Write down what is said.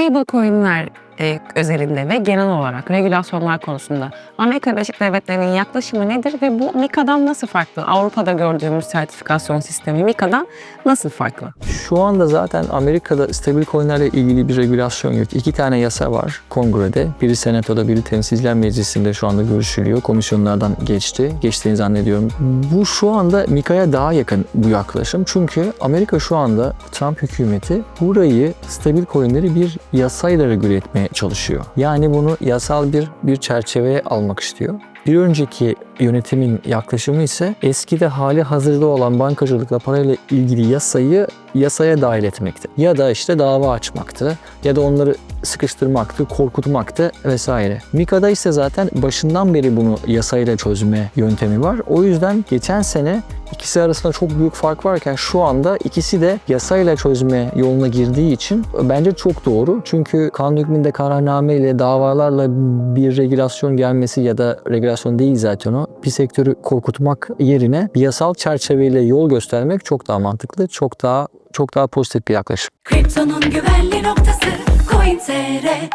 stablecoin'ler e, özelinde ve genel olarak regülasyonlar konusunda Amerika Birleşik Devletleri'nin yaklaşımı nedir ve bu MiCA'dan nasıl farklı? Avrupa'da gördüğümüz sertifikasyon sistemi MiCA'dan nasıl farklı? Şu anda zaten Amerika'da stabil coinlerle ilgili bir regülasyon yok. İki tane yasa var kongrede. Biri senatoda, biri temsilciler meclisinde şu anda görüşülüyor. Komisyonlardan geçti. Geçtiğini zannediyorum. Bu şu anda MiCA'ya daha yakın bu yaklaşım. Çünkü Amerika şu anda Trump hükümeti burayı stabil coinleri bir yasayla regüle etmeye çalışıyor. Yani bunu yasal bir bir çerçeveye almak istiyor. Bir önceki yönetimin yaklaşımı ise eskide hali hazırda olan bankacılıkla parayla ilgili yasayı yasaya dahil etmekti. Ya da işte dava açmaktı ya da onları sıkıştırmaktı, korkutmaktı vesaire. Mika'da ise zaten başından beri bunu yasayla çözme yöntemi var. O yüzden geçen sene ikisi arasında çok büyük fark varken şu anda ikisi de yasayla çözme yoluna girdiği için bence çok doğru. Çünkü kanun hükmünde kararname ile davalarla bir regülasyon gelmesi ya da regülasyon değil zaten o bir sektörü korkutmak yerine bir yasal çerçeveyle yol göstermek çok daha mantıklı, çok daha çok daha pozitif bir yaklaşım. Kriptonun güvenli noktası Coințele